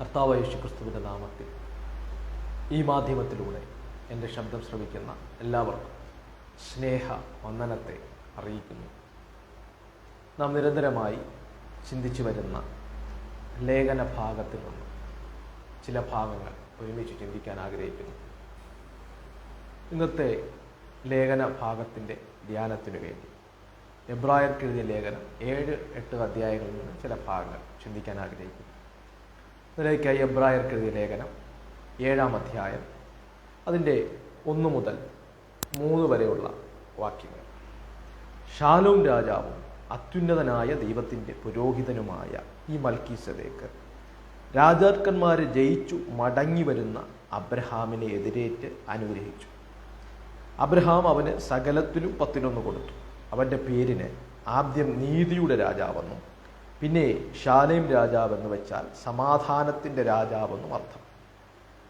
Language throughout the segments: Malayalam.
കർത്താവ് യേശു ക്രിസ്തുവിന്റെ നാമത്തിൽ ഈ മാധ്യമത്തിലൂടെ എന്റെ ശബ്ദം ശ്രമിക്കുന്ന എല്ലാവർക്കും സ്നേഹ വന്ദനത്തെ അറിയിക്കുന്നു. നാം നിരന്തരമായി ചിന്തിച്ചു വരുന്ന ലേഖന ഭാഗത്തിൽ നിന്ന് ചില ഭാഗങ്ങൾ ഒരുമിച്ച് ചിന്തിക്കാൻ ആഗ്രഹിക്കുന്നു. ഇന്നത്തെ ലേഖന ഭാഗത്തിന്റെ ധ്യാനത്തിനു വേണ്ടി എബ്രായർക്ക് എഴുതിയ ലേഖനം ഏഴ് എട്ട് അധ്യായങ്ങളിൽ നിന്ന് ചില ഭാഗങ്ങൾ ചിന്തിക്കാൻ ആഗ്രഹിക്കുന്നു. ഇതിലേക്കായി എബ്രായർക്ക് ലേഖനം ഏഴാം അധ്യായം അതിന്റെ ഒന്നു മുതൽ മൂന്ന് വരെയുള്ള വാക്യങ്ങൾ. ഷാലോം രാജാവും അത്യുന്നതനായ ദൈവത്തിന്റെ പുരോഹിതനുമായ ഈ മൽക്കീസദേക്ക് രാജാക്കന്മാരെ ജയിച്ചു മടങ്ങി വരുന്ന അബ്രഹാമിനെ എതിരേറ്റ് അനുഗ്രഹിച്ചു. അബ്രഹാം അവന് സകലത്തിലും പത്തിലൊന്ന് കൊടുത്തു. അവന്റെ പേരിന് ആദ്യം നീതിയുടെ രാജാവെന്നും. പിന്നെ ഷാലേം രാജാവെന്ന് വെച്ചാൽ സമാധാനത്തിന്റെ രാജാവെന്നും അർത്ഥം.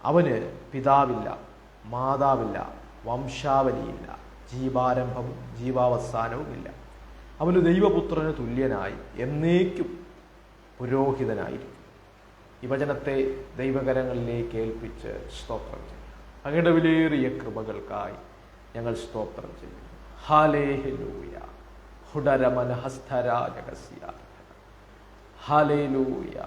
അവന് പിതാവില്ല മാതാവില്ല വംശാവലിയില്ല ജീവാരംഭവും ജീവാവസാനവും ഇല്ല അവന് ദൈവപുത്രന് തുല്യനായി എന്നേക്കും പുരോഹിതനായിരിക്കും. ഈ വചനത്തെ ദൈവകരങ്ങളിലേക്ക് ഏൽപ്പിച്ച് സ്തോത്രം ചെയ്യും അങ്ങയുടെ വിലയേറിയ കൃപകൾക്കായി ഞങ്ങൾ സ്തോത്രം ചെയ്യും ഹാലേഹലൂയ ഹുഡരമനഹസ്ഥരാജകസ്യ ഹാലേലൂയ.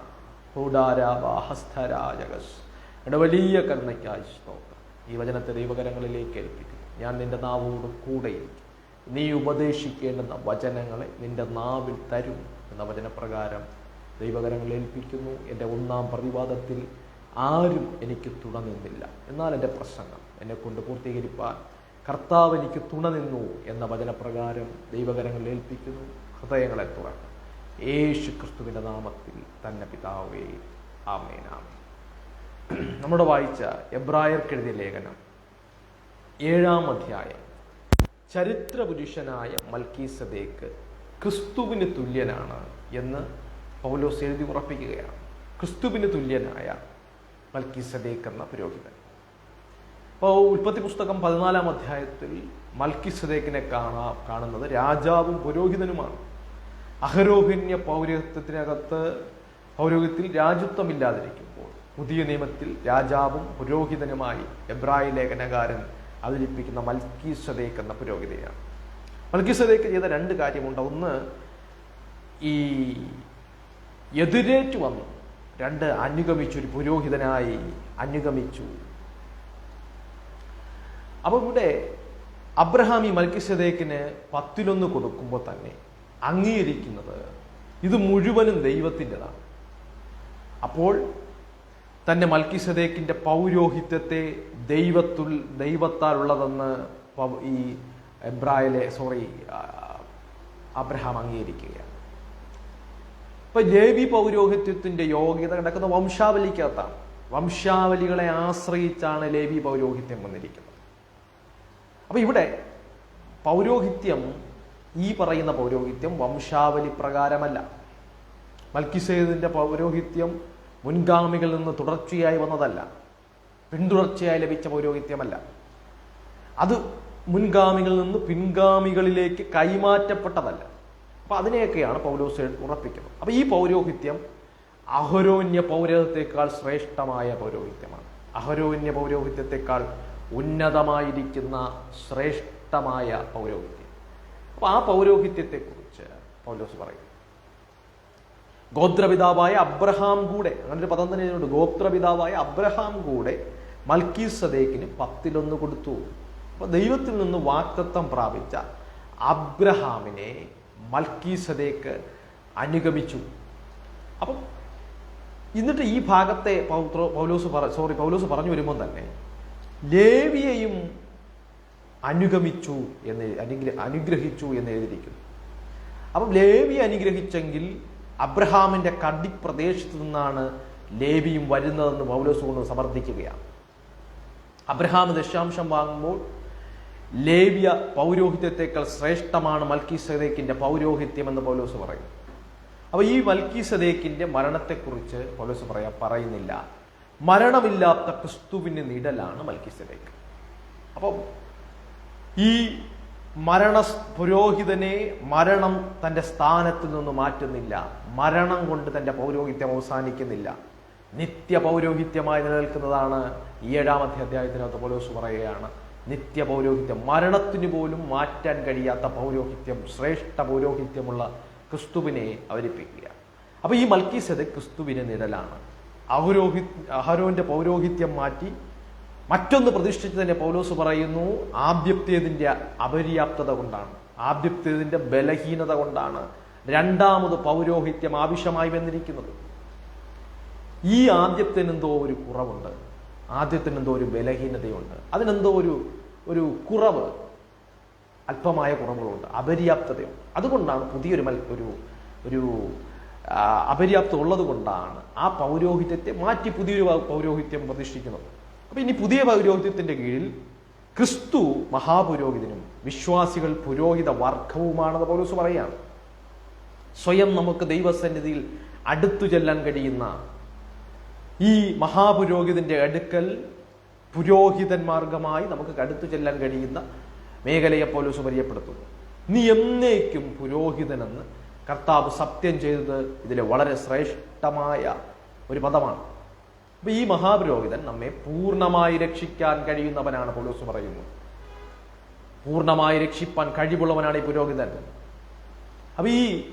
എന്റെ വലിയ കരുണയ്ക്കായി സ്തോത്രം. ഈ വചനത്തെ ദൈവകരങ്ങളിലേക്ക് ഏൽപ്പിക്കുന്നു. ഞാൻ നിന്റെ നാവോട് കൂടെ നീ ഉപദേശിക്കേണ്ടുന്ന വചനങ്ങളെ നിന്റെ നാവിൽ തരും എന്ന വചനപ്രകാരം ദൈവകരങ്ങൾ ഏൽപ്പിക്കുന്നു. എന്റെ ഒന്നാം പ്രതിവാദത്തിൽ ആരും എനിക്ക് തുണ നിന്നില്ല. എന്നാൽ എന്റെ പ്രസംഗം എന്നെ കൊണ്ട് പൂർത്തീകരിപ്പാൻ കർത്താവ് എനിക്ക് തുണ നിന്നു എന്ന വചനപ്രകാരം ദൈവകരങ്ങൾ ഏൽപ്പിക്കുന്നു. ഹൃദയങ്ങളെ തുറക്കും. യേശു ക്രിസ്തുവിന്റെ നാമത്തിൽ തന്നെ പിതാവേ ആമേനാമേ നമ്മുടെ വായിച്ച എബ്രായർക്കെഴുതിയ ലേഖനം ഏഴാം അധ്യായം. ചരിത്ര പുരുഷനായ മൽക്കീസദേക്ക് ക്രിസ്തുവിന് തുല്യനാണ് എന്ന് പൗലോസ് എഴുതി ഉറപ്പിക്കുകയാണ്. ക്രിസ്തുവിന് തുല്യനായ മൽക്കീസദേക്ക് എന്ന പുരോഹിതൻ. അപ്പോൾ ഉൽപ്പത്തി പുസ്തകം പതിനാലാം അധ്യായത്തിൽ മൽക്കിസദേക്കിനെ കാണാ കാണുന്നത് രാജാവും പുരോഹിതനുമാണ്. അഹരോഹിന്യ പൗരോഹിത്യത്തിനകത്ത് പൗരോഹിത്യത്തിൽ രാജ്യത്വമില്ലാതിരിക്കുമ്പോൾ പുതിയ നിയമത്തിൽ രാജാവും പുരോഹിതനുമായി എബ്രാഹിം ലേഖനകാരൻ അവതരിപ്പിക്കുന്ന മൽക്കീസദേക്ക് എന്ന പുരോഹിതയാണ് മൽക്കീസദേക്ക് ചെയ്ത രണ്ട് കാര്യമുണ്ട്. ഒന്ന് ഈ എതിരേറ്റു വന്നു. രണ്ട് അനുഗമിച്ചു. ഒരു പുരോഹിതനായി അനുഗമിച്ചു. അപ്പോൾ ഇവിടെ അബ്രഹാം ഈ മൽക്കിസദേക്കിന് പത്തിലൊന്ന് കൊടുക്കുമ്പോൾ തന്നെ അംഗീകരിക്കുന്നത്. ഇത് മുഴുവനും ദൈവത്തിന്റെതാണ്. അപ്പോൾ തന്റെ മൽക്കിസദേക്കിന്റെ പൗരോഹിത്യത്തെ ദൈവത്തുൽ ദൈവത്താലുള്ളതെന്ന് ഈ എബ്രായിലെ സോറി അബ്രഹാം അംഗീകരിക്കുകയാണ്. ഇപ്പൊ ലേവി പൗരോഹിത്യത്തിന്റെ യോഗ്യത കിടക്കുന്ന വംശാവലിക്കകത്താണ്. വംശാവലികളെ ആശ്രയിച്ചാണ് ലേവി പൗരോഹിത്യം വന്നിരിക്കുന്നത്. അപ്പൊ ഇവിടെ പൗരോഹിത്യം ഈ പറയുന്ന പൗരോഹിത്യം വംശാവലി പ്രകാരമല്ല. മൽക്കിസേദിന്റെ പൗരോഹിത്യം മുൻഗാമികളിൽ നിന്ന് തുടർച്ചയായി വന്നതല്ല. പിന്തുടർച്ചയായി ലഭിച്ച പൗരോഹിത്യമല്ല. അത് മുൻഗാമികളിൽ നിന്ന് പിൻഗാമികളിലേക്ക് കൈമാറ്റപ്പെട്ടതല്ല. അപ്പൊ അതിനെയൊക്കെയാണ് പൗലോസ് ഉറപ്പിക്കുന്നത്. അപ്പൊ ഈ പൗരോഹിത്യം അഹരോന്യ പൗരോഹിത്യത്തെക്കാൾ ശ്രേഷ്ഠമായ പൗരോഹിത്യമാണ്. അഹരോന്യ പൗരോഹിത്യത്തെക്കാൾ ഉന്നതമായിരിക്കുന്ന ശ്രേഷ്ഠമായ പൗരോഹിത്യം. അപ്പൊ ആ പൗരോഹിത്യത്തെക്കുറിച്ച് പൗലോസ് പറയും. ഗോത്രപിതാവായ അബ്രഹാം കൂടെ അങ്ങനെ ഒരു പദം തന്നെ ഗോത്രപിതാവായ അബ്രഹാം കൂടെ മൽക്കീസദേക്കിന് പത്തിലൊന്ന് കൊടുത്തു. അപ്പൊ ദൈവത്തിൽ നിന്ന് വാക്തത്വം പ്രാപിച്ച അബ്രഹാമിനെ മൽക്കീസദേക്ക് അനുഗമിച്ചു. അപ്പം എന്നിട്ട് ഈ ഭാഗത്തെ പൗലോസ് പറ സോറി പൗലോസ് പറഞ്ഞു വരുമ്പോൾ തന്നെ ലേവിയെയും അനുഗമിച്ചു എന്ന് അനുഗ്ര അനുഗ്രഹിച്ചു എന്ന് എഴുതിയിരിക്കുന്നു. അപ്പം ലേവി അനുഗ്രഹിച്ചെങ്കിൽ അബ്രഹാമിന്റെ കടിപ്രദേശത്ത് നിന്നാണ് ലേവിയും വരുന്നതെന്ന് പൗലോസ് കൊണ്ട് സമർത്ഥിക്കുകയാണ്. അബ്രഹാം ദശാംശം വാങ്ങുമ്പോൾ ലേവ്യ പൗരോഹിത്യത്തെക്കാൾ ശ്രേഷ്ഠമാണ് മൽക്കി സദേക്കിന്റെ പൗരോഹിത്യം എന്ന് പൗലോസ് പറയും അപ്പൊ ഈ മൽക്കി സദേക്കിന്റെ മരണത്തെക്കുറിച്ച് പൗലോസ് പറയാ പറയുന്നില്ല. മരണമില്ലാത്ത ക്രിസ്തുവിന് നിഴലാണ് മൽക്കി സദേക്ക് അപ്പം ഈ മരണ പുരോഹിതനെ മരണം തന്റെ സ്ഥാനത്ത് നിന്ന് മാറ്റുന്നില്ല. മരണം കൊണ്ട് തന്റെ പൗരോഹിത്യം അവസാനിക്കുന്നില്ല. നിത്യ പൗരോഹിത്യമായി നിലനിൽക്കുന്നതാണ് ഈ ഏഴാമത്തെ അധ്യായത്തിനകത്ത് പോലോസ് പറയുകയാണ്. നിത്യ പൗരോഹിത്യം മരണത്തിന് പോലും മാറ്റാൻ കഴിയാത്ത പൗരോഹിത്യം ശ്രേഷ്ഠ പൗരോഹിത്യമുള്ള ക്രിസ്തുവിനെ അവതരിപ്പിക്കുക. അപ്പൊ ഈ മൽക്കീസത് ക്രിസ്തുവിന് നിഴലാണ് അഹരോഹി അഹരോന്റെ പൗരോഹിത്യം മാറ്റി മറ്റൊന്ന് പ്രതിഷ്ഠിച്ച് തന്നെ പൗലോസ് പറയുന്നു ആദ്യത്തേതിന്റെ അപര്യാപ്തത കൊണ്ടാണ്. ആദ്യത്തേതിന്റെ ബലഹീനത കൊണ്ടാണ്. രണ്ടാമത് പൗരോഹിത്യം ആവശ്യമായി വന്നിരിക്കുന്നത്. ഈ ആദ്യത്തിനെന്തോ ഒരു കുറവുണ്ട്. ആദ്യത്തിനെന്തോ ഒരു ബലഹീനതയുണ്ട്. അതിനെന്തോ ഒരു ഒരു കുറവ് അല്പമായ കുറവുകളുണ്ട്. അപര്യാപ്തതയുണ്ട്. അതുകൊണ്ടാണ് പുതിയൊരു മൽ ഒരു ഒരു അപര്യാപ്തം ഉള്ളത് കൊണ്ടാണ് ആ പൗരോഹിത്യത്തെ മാറ്റി പുതിയൊരു പൗരോഹിത്യം പ്രതിഷ്ഠിക്കുന്നത്. അപ്പൊ ഇനി പുതിയ പൗരോഹിത്യത്തിന്റെ കീഴിൽ ക്രിസ്തു മഹാപുരോഹിതനും വിശ്വാസികൾ പുരോഹിത വർഗവുമാണെന്ന് പൗലോസ് പറയാണ്. സ്വയം നമുക്ക് ദൈവസന്നിധിയിൽ അടുത്തു ചെല്ലാൻ കഴിയുന്ന ഈ മഹാപുരോഹിതന്റെ അടുക്കൽ പുരോഹിതൻ മാർഗമായി നമുക്ക് അടുത്തു ചെല്ലാൻ കഴിയുന്ന മേഖലയെ പൗലോസ് പരിചയപ്പെടുത്തുന്നു. നീ എന്നേക്കും പുരോഹിതനെന്ന് കർത്താവ് സത്യം ചെയ്തത് ഇതിലെ വളരെ ശ്രേഷ്ഠമായ ഒരു പദമാണ്. അപ്പൊ ഈ മഹാപുരോഹിതൻ നമ്മെ പൂർണമായി രക്ഷിക്കാൻ കഴിയുന്നവനാണ് പോലീസ് പറയുന്നത് പൂർണമായി രക്ഷിപ്പാൻ കഴിവുള്ളവനാണ് ഈ പുരോഹിതൻ. അപ്പൊ ഈ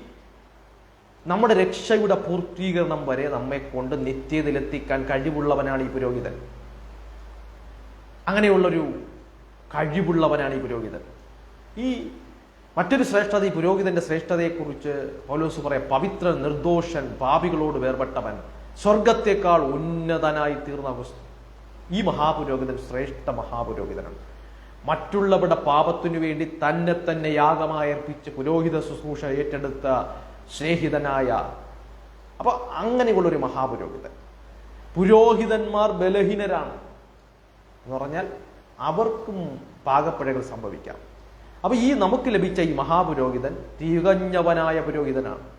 നമ്മുടെ രക്ഷയുടെ പൂർത്തീകരണം വരെ നമ്മെ കൊണ്ട് നിത്യതയിലെത്തിക്കാൻ കഴിവുള്ളവനാണ് ഈ പുരോഹിതൻ. അങ്ങനെയുള്ളൊരു കഴിവുള്ളവനാണ് ഈ പുരോഹിതൻ. ഈ മറ്റൊരു ശ്രേഷ്ഠത ഈ പുരോഹിതന്റെ ശ്രേഷ്ഠതയെക്കുറിച്ച് പൗലോസ് പറയാം പവിത്ര നിർദോഷൻ പാപികളോട് വേർപെട്ടവൻ. സ്വർഗത്തെക്കാൾ ഉന്നതനായി തീർന്ന അവസ്ഥ. ഈ മഹാപുരോഹിതൻ ശ്രേഷ്ഠ മഹാപുരോഹിതനാണ്. മറ്റുള്ളവരുടെ പാപത്തിനു വേണ്ടി തന്നെ തന്നെ യാഗമായി അർപ്പിച്ച് പുരോഹിത ശുശ്രൂഷ ഏറ്റെടുത്ത സ്നേഹിതനായ അപ്പൊ അങ്ങനെയുള്ള ഒരു മഹാപുരോഹിതൻ. പുരോഹിതന്മാർ ബലഹീനരാണ്. എന്ന് പറഞ്ഞാൽ അവർക്കും പാകപ്പിഴകൾ സംഭവിക്കാം. അപ്പൊ ഈ നമുക്ക് ലഭിച്ച ഈ മഹാപുരോഹിതൻ തികഞ്ഞവനായ പുരോഹിതനാണ്.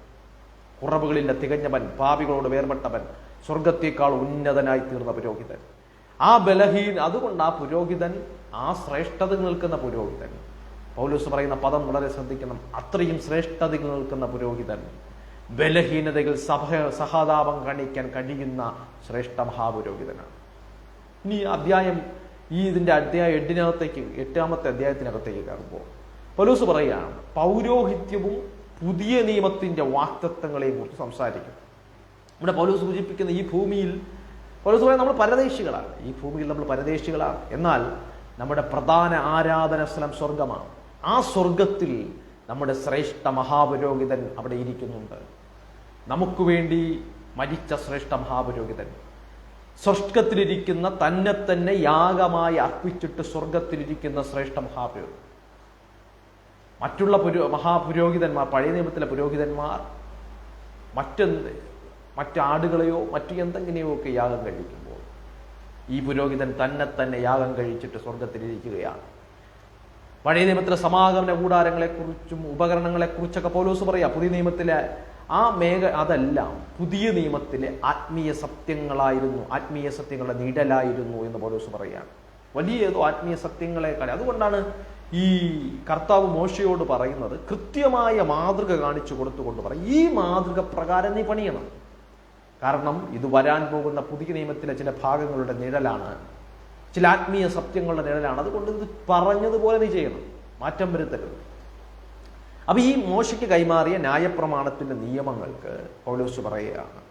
കുറവുകളില്ല തികഞ്ഞവൻ പാപികളോട് വേർപെട്ടവൻ സ്വർഗത്തേക്കാൾ ഉന്നതനായി തീർന്ന പുരോഹിതൻ. ആ ബലഹീൻ അതുകൊണ്ട് ആ പുരോഹിതൻ ആ ശ്രേഷ്ഠത നിൽക്കുന്ന പുരോഹിതൻ. പൗലൂസ് പറയുന്ന പദം വളരെ ശ്രദ്ധിക്കണം. അത്രയും ശ്രേഷ്ഠത നിൽക്കുന്ന പുരോഹിതൻ. ബലഹീനതകൾ സഭ സഹതാപം കാണിക്കാൻ കഴിയുന്ന ശ്രേഷ്ഠ മഹാപുരോഹിതനാണ്. ഇനി അധ്യായം ഈ ഇതിന്റെ അധ്യായം എട്ടിനകത്തേക്ക് എട്ടാമത്തെ അധ്യായത്തിനകത്തേക്ക് കയറുമ്പോൾ പൗലൂസ് പറയുകയാണ് പൗരോഹിത്യവും പുതിയ നിയമത്തിന്റെ വാക്തത്വങ്ങളെയും കുറിച്ച് സംസാരിക്കും. ഇവിടെ പൗലോസ് സൂചിപ്പിക്കുന്ന ഈ ഭൂമിയിൽ പൗലോസ് പറയാൻ നമ്മൾ പരദേശികളാണ്. ഈ ഭൂമിയിൽ നമ്മൾ പരദേശികളാണ്. എന്നാൽ നമ്മുടെ പ്രധാന ആരാധന സ്ഥലം സ്വർഗമാണ് ആ സ്വർഗത്തിൽ നമ്മുടെ ശ്രേഷ്ഠ മഹാപുരോഹിതൻ അവിടെ ഇരിക്കുന്നുണ്ട്. നമുക്ക് വേണ്ടി മരിച്ച ശ്രേഷ്ഠ മഹാപുരോഹിതൻ. സ്വർഗത്തിലിരിക്കുന്ന തന്നെ തന്നെ യാഗമായി അർപ്പിച്ചിട്ട് സ്വർഗത്തിലിരിക്കുന്ന ശ്രേഷ്ഠ മഹാപുരോഹിതൻ. മറ്റുള്ള പുരോ മഹാപുരോഹിതന്മാർ പഴയ നിയമത്തിലെ പുരോഹിതന്മാർ മറ്റെന്ത് മറ്റാടുകളെയോ മറ്റു എന്തെങ്കിനെയോ ഒക്കെ യാഗം കഴിക്കുമ്പോൾ ഈ പുരോഹിതൻ തന്നെ തന്നെ യാഗം കഴിച്ചിട്ട് സ്വർഗത്തിലിരിക്കുകയാണ് പഴയ നിയമത്തിലെ സമാഗമന കൂടാരങ്ങളെക്കുറിച്ചും ഉപകരണങ്ങളെക്കുറിച്ചൊക്കെ പൗലോസ് പറയാം. പുതിയ നിയമത്തിലെ ആ മേഖ അതെല്ലാം പുതിയ നിയമത്തിലെ ആത്മീയ സത്യങ്ങളായിരുന്നു ആത്മീയ സത്യങ്ങളുടെ നിഴലായിരുന്നു എന്ന് പൗലോസ് പറയുകയാണ് വലിയ ഏതോ ആത്മീയ സത്യങ്ങളെക്കാൾ. അതുകൊണ്ടാണ് ഈ കർത്താവ് മോശയോട് പറയുന്നത് കൃത്യമായ മാതൃക കാണിച്ചു കൊടുത്തുകൊണ്ട് പറയും ഈ മാതൃക പ്രകാരം നീ പണിയണം. കാരണം ഇത് വരാൻ പോകുന്ന പുതിയ നിയമത്തിലെ ചില ഭാഗങ്ങളുടെ നിഴലാണ്. ചില ആത്മീയ സത്യങ്ങളുടെ നിഴലാണ്. അതുകൊണ്ട് ഇത് പറഞ്ഞതുപോലെ നീ ചെയ്യണം. മാറ്റം വരുത്തരുത്. അപ്പൊ ഈ മോശയ്ക്ക് കൈമാറിയ ന്യായപ്രമാണത്തിന്റെ നിയമങ്ങൾക്ക് പൗലോസ് പറയുകയാണ്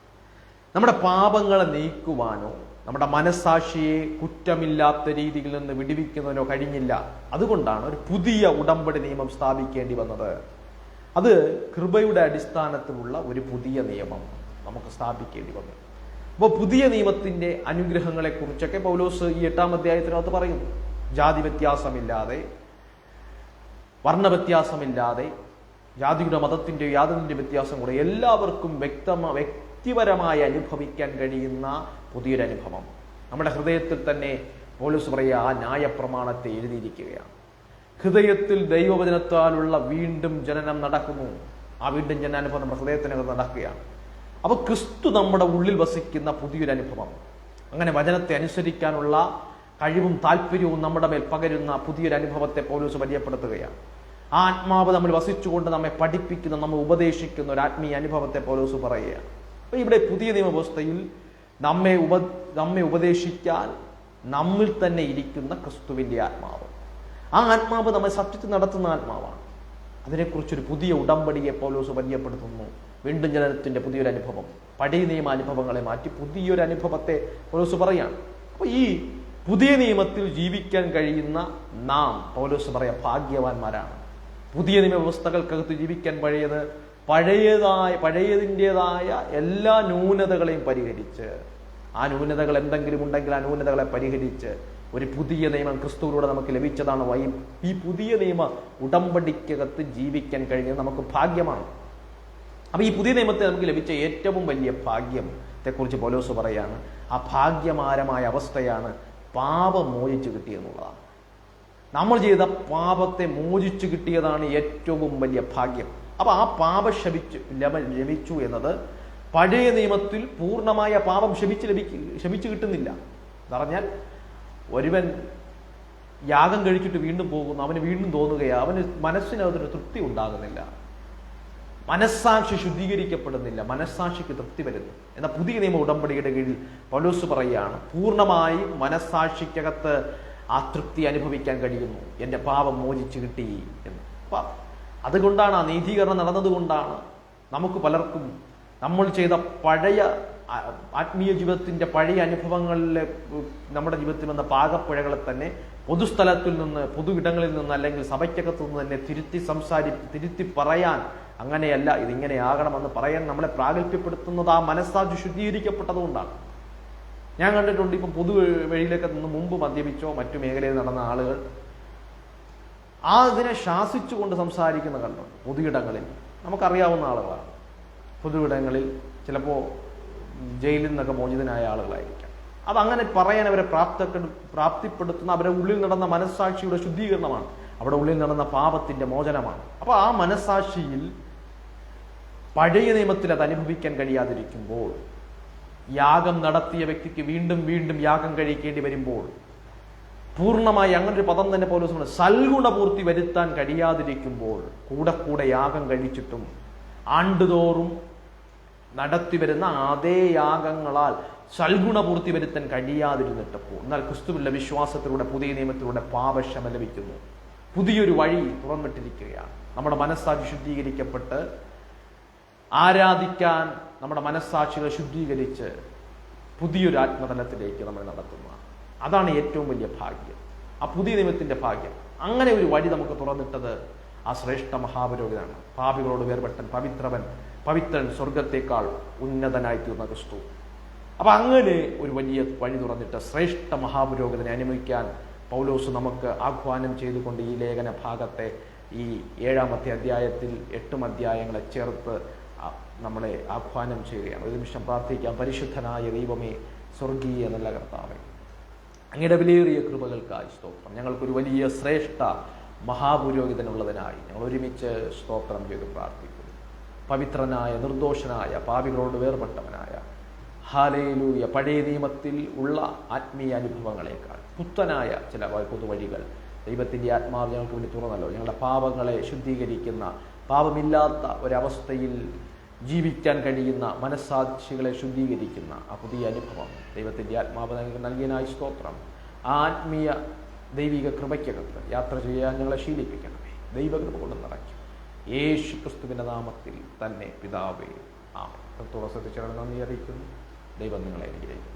നമ്മുടെ പാപങ്ങളെ നീക്കുവാനോ നമ്മുടെ മനസ്സാക്ഷിയെ കുറ്റമില്ലാത്ത രീതിയിൽ നിന്ന് വിടിവിക്കുന്നതിനോ കഴിഞ്ഞില്ല. അതുകൊണ്ടാണ് ഒരു പുതിയ ഉടമ്പടി നിയമം സ്ഥാപിക്കേണ്ടി വന്നത്. അത് കൃപയുടെ അടിസ്ഥാനത്തിലുള്ള ഒരു പുതിയ നിയമം നമുക്ക് സ്ഥാപിക്കേണ്ടി വന്നു. അപ്പോൾ പുതിയ നിയമത്തിന്റെ അനുഗ്രഹങ്ങളെ കുറിച്ചൊക്കെ പൗലോസ് ഈ എട്ടാം അധ്യായത്തിനകത്ത് പറയുന്നു. ജാതി വ്യത്യാസമില്ലാതെ വർണവ്യത്യാസമില്ലാതെ ജാതിയുടെ മതത്തിന്റെ യാതൊന്നിന്റെ വ്യത്യാസം കൂടെ എല്ലാവർക്കും വ്യക്തമ വ്യക്തിപരമായി അനുഭവിക്കാൻ കഴിയുന്ന പുതിയൊരു അനുഭവം. നമ്മുടെ ഹൃദയത്തിൽ തന്നെ പോലീസ് പറയുക ആ ന്യായപ്രമാണത്തെ എഴുതിയിരിക്കുകയാണ്. ഹൃദയത്തിൽ ദൈവവചനത്താലുള്ള വീണ്ടും ജനനം നടക്കുന്നു. ആ വീണ്ടും ജനാനുഭവം നമ്മുടെ ഹൃദയത്തിനകത്ത് നടക്കുകയാണ്. അപ്പോൾ ക്രിസ്തു നമ്മുടെ ഉള്ളിൽ വസിക്കുന്ന പുതിയൊരു അനുഭവം. അങ്ങനെ വചനത്തെ അനുസരിക്കാനുള്ള കഴിവും താല്പര്യവും നമ്മുടെ മേൽ പകരുന്ന പുതിയൊരു അനുഭവത്തെ പോലീസ് പരിചയപ്പെടുത്തുകയാണ്. ആ ആത്മാവ് നമ്മൾ വസിച്ചുകൊണ്ട് നമ്മെ പഠിപ്പിക്കുന്ന നമ്മെ ഉപദേശിക്കുന്ന ഒരു ആത്മീയ അനുഭവത്തെ പോലീസ് പറയുകയാണ്. അപ്പൊ ഇവിടെ പുതിയ നിയമവ്യവസ്ഥയിൽ നമ്മെ ഉപ നമ്മെ ഉപദേശിക്കാൻ നമ്മിൽ തന്നെ ഇരിക്കുന്ന ക്രിസ്തുവിന്റെ ആത്മാവ്. ആ ആത്മാവ് നമ്മെ സത്യത്തിൽ നടത്തുന്ന ആത്മാവാണ്. അതിനെക്കുറിച്ചൊരു പുതിയ ഉടമ്പടിയെ പൗലോസ് പരിചയപ്പെടുത്തുന്നു. വീണ്ടും ജനനത്തിന്റെ പുതിയൊരു അനുഭവം. പഴയ നിയമ അനുഭവങ്ങളെ മാറ്റി പുതിയൊരു അനുഭവത്തെ പൗലോസ് പറയാണ്. അപ്പോൾ ഈ പുതിയ നിയമത്തിൽ ജീവിക്കാൻ കഴിയുന്ന നാം പൗലോസ് പറയാ ഭാഗ്യവാന്മാരാണ്. പുതിയ നിയമ വ്യവസ്ഥകൾക്കകത്ത് ജീവിക്കാൻ പഴയത് പഴയതായ പഴയതിന്റെതായ എല്ലാ ന്യൂനതകളെയും പരിഹരിച്ച് ആ ന്യൂനതകൾ എന്തെങ്കിലും ഉണ്ടെങ്കിൽ ആ ന്യൂനതകളെ പരിഹരിച്ച് ഒരു പുതിയ നിയമം ക്രിസ്തുവിലൂടെ നമുക്ക് ലഭിച്ചതാണ് വൈ ഈ പുതിയ നിയമ ഉടമ്പടിക്കകത്ത് ജീവിക്കാൻ കഴിഞ്ഞത് നമുക്ക് ഭാഗ്യമാണ്. അപ്പൊ ഈ പുതിയ നിയമത്തെ നമുക്ക് ലഭിച്ച ഏറ്റവും വലിയ ഭാഗ്യത്തെക്കുറിച്ച് പോലോസ് പറയാണ് ആ ഭാഗ്യമാരമായ അവസ്ഥയാണ് പാപം മോചിച്ചു കിട്ടിയെന്നുള്ളതാണ്. നമ്മൾ ചെയ്ത പാപത്തെ മോചിച്ചു കിട്ടിയതാണ് ഏറ്റവും വലിയ ഭാഗ്യം. അപ്പൊ ആ പാപം ശപിച്ചു ലഭ- ലഭിച്ചു എന്നത് പഴയ നിയമത്തിൽ പൂർണമായ പാപം ശമിച്ച് ലഭിക്കും ശമിച്ചു കിട്ടുന്നില്ല. പറഞ്ഞാൽ ഒരുവൻ യാഗം കഴിച്ചിട്ട് വീണ്ടും പോകുന്നു. അവന് വീണ്ടും തോന്നുകയാ. അവന് മനസ്സിനകത്തൊരു തൃപ്തി ഉണ്ടാകുന്നില്ല. മനസ്സാക്ഷി ശുദ്ധീകരിക്കപ്പെടുന്നില്ല. മനസ്സാക്ഷിക്ക് തൃപ്തി വരുന്നു. എന്ന പുതിയ നിയമ ഉടമ്പടിയുടെ കീഴിൽ പൗലോസ് പറയുകയാണ് പൂർണമായി മനസ്സാക്ഷിക്കകത്ത് ആ തൃപ്തി അനുഭവിക്കാൻ കഴിയുന്നു. എന്റെ പാപം മോചിച്ചു കിട്ടി എന്ന്. അതുകൊണ്ടാണ് ആ നീതീകരണം നടന്നതുകൊണ്ടാണ് നമുക്ക് പലർക്കും നമ്മൾ ചെയ്ത പഴയ ആത്മീയ ജീവിതത്തിന്റെ പഴയ അനുഭവങ്ങളിലെ നമ്മുടെ ജീവിതത്തിൽ വന്ന പാകപ്പുഴകളെ തന്നെ പൊതുസ്ഥലത്തിൽ നിന്ന് പൊതു ഇടങ്ങളിൽ നിന്ന് അല്ലെങ്കിൽ സഭയ്ക്കകത്തു നിന്ന് തന്നെ തിരുത്തി സംസാരി തിരുത്തി പറയാൻ അങ്ങനെയല്ല ഇതിങ്ങനെയാകണമെന്ന് പറയാൻ നമ്മളെ പ്രാഗൽഭ്യപ്പെടുത്തുന്നത് ആ മനസ്സാജ് ശുദ്ധീകരിക്കപ്പെട്ടതുകൊണ്ടാണ്. ഞാൻ കണ്ടിട്ടുണ്ട് ഇപ്പം പൊതു വഴിയിലൊക്കെ നിന്ന് മുമ്പ് മദ്യപിച്ചോ മറ്റു മേഖലയിൽ നടന്ന ആളുകൾ ആ ഇതിനെ ശാസിച്ചുകൊണ്ട് സംസാരിക്കുന്ന കണ്ടു? പൊതുയിടങ്ങളിൽ. നമുക്കറിയാവുന്ന ആളുകളാണ്. പൊതുയിടങ്ങളിൽ ചിലപ്പോൾ ജയിലിൽ നിന്നൊക്കെ മോചിതനായ ആളുകളായിരിക്കാം. അതങ്ങനെ പറയാൻ അവരെ പ്രാപ്ത പ്രാപ്തിപ്പെടുത്തുന്ന അവരെ ഉള്ളിൽ നടന്ന മനസ്സാക്ഷിയുടെ ശുദ്ധീകരണമാണ്. അവിടെ ഉള്ളിൽ നടന്ന പാപത്തിന്റെ മോചനമാണ്. അപ്പോൾ ആ മനസ്സാക്ഷിയിൽ പഴയ നിയമത്തിൽ അത് അനുഭവിക്കാൻ കഴിയാതിരിക്കുമ്പോൾ യാഗം നടത്തിയ വ്യക്തിക്ക് വീണ്ടും വീണ്ടും യാഗം കഴിക്കേണ്ടി വരുമ്പോൾ പൂർണമായി അങ്ങനെ ഒരു പദം തന്നെ പോലും സൽഗുണപൂർത്തി വരുത്താൻ കഴിയാതിരിക്കുമ്പോൾ കൂടെ കൂടെ യാഗം കഴിച്ചിട്ടും ആണ്ടുതോറും നടത്തി വരുന്ന അതേ യാഗങ്ങളാൽ സൽഗുണപൂർത്തി വരുത്താൻ കഴിയാതിരുന്നിട്ടപ്പോൾ എന്നാൽ ക്രിസ്തുവിന്റെ വിശ്വാസത്തിലൂടെ പുതിയ നിയമത്തിലൂടെ പാപക്ഷമ ലഭിക്കുന്നു. പുതിയൊരു വഴി തുറന്നിട്ടിരിക്കുകയാണ്. നമ്മുടെ മനസ്സാക്ഷി ശുദ്ധീകരിക്കപ്പെട്ട് ആരാധിക്കാൻ നമ്മുടെ മനസ്സാക്ഷികളെ ശുദ്ധീകരിച്ച് പുതിയൊരു ആത്മതലത്തിലേക്ക് നമ്മൾ നടത്തുന്ന അതാണ് ഏറ്റവും വലിയ ഭാഗ്യം. ആ പുതിയ നിയമത്തിന്റെ ഭാഗ്യം. അങ്ങനെ ഒരു വഴി നമുക്ക് തുറന്നിട്ടത് ആ ശ്രേഷ്ഠ മഹാപുരോഹിതനാണ്. പാപികളോട് വേർപെട്ടൻ പവിത്രവൻ പവിത്രൻ സ്വർഗത്തേക്കാൾ ഉന്നതനായി തീർന്ന ക്രിസ്തു. അപ്പൊ അങ്ങനെ ഒരു വലിയ വഴി തുറന്നിട്ട് ശ്രേഷ്ഠ മഹാപുരോഹിതനെ അനുഭവിക്കാൻ പൗലോസ് നമുക്ക് ആഹ്വാനം ചെയ്തുകൊണ്ട് ഈ ലേഖന ഭാഗത്തെ ഈ ഏഴാമത്തെ അധ്യായത്തിൽ എട്ടും അധ്യായങ്ങളെ ചേർത്ത് നമ്മളെ ആഹ്വാനം ചെയ്യുകയാണ്. ഒരു നിമിഷം പ്രാർത്ഥിക്കാം. പരിശുദ്ധനായ ദൈവമേ സ്വർഗീയ നല്ല കർത്താവേ അങ്ങയുടെ വിലയേറിയ കൃപകൾക്കായി സ്തോത്രം. ഞങ്ങൾക്കൊരു വലിയ ശ്രേഷ്ഠ മഹാപുരോഹിതനുള്ളതിനായി ഞങ്ങൾ ഒരുമിച്ച് സ്തോത്രം ചെയ്ത് പ്രാർത്ഥിക്കുന്നു. പവിത്രനായ നിർദോഷനായ പാപികളോട് വേർപെട്ടവനായ ഹാലയിലൂയ പഴയ നിയമത്തിൽ ഉള്ള ആത്മീയ അനുഭവങ്ങളെക്കാൾ പുത്തനായ ചില പൊതുവഴികൾ ദൈവത്തിന്റെ ആത്മാവ് ഞങ്ങൾക്ക് വേണ്ടി തുറന്നല്ലോ. ഞങ്ങളുടെ പാപങ്ങളെ ശുദ്ധീകരിക്കുന്ന പാപമില്ലാത്ത ഒരവസ്ഥയിൽ ജീവിക്കാൻ കഴിയുന്ന മനസ്സാക്ഷികളെ ശുദ്ധീകരിക്കുന്ന ആ പുതിയ അനുഭവം. ദൈവത്തിന്റെ ആത്മാവ് നൽകിയ നൽകിയനായി സ്തോത്രം. ആത്മീയ ദൈവിക കൃപയ്ക്കകത്ത് യാത്ര ചെയ്യാൻ ഞങ്ങളെ ശീലിപ്പിക്കണമേ. ദൈവകൃപ കൊണ്ട് നിറയ്ക്കും യേശു ക്രിസ്തുവിന്റെ നാമത്തിൽ തന്നെ പിതാവേ ആ തുളസത്തിൽ ചേർന്ന് നന്ദി അറിയിക്കുന്നു. ദൈവം നിങ്ങളെ അനുഗ്രഹിക്കുന്നു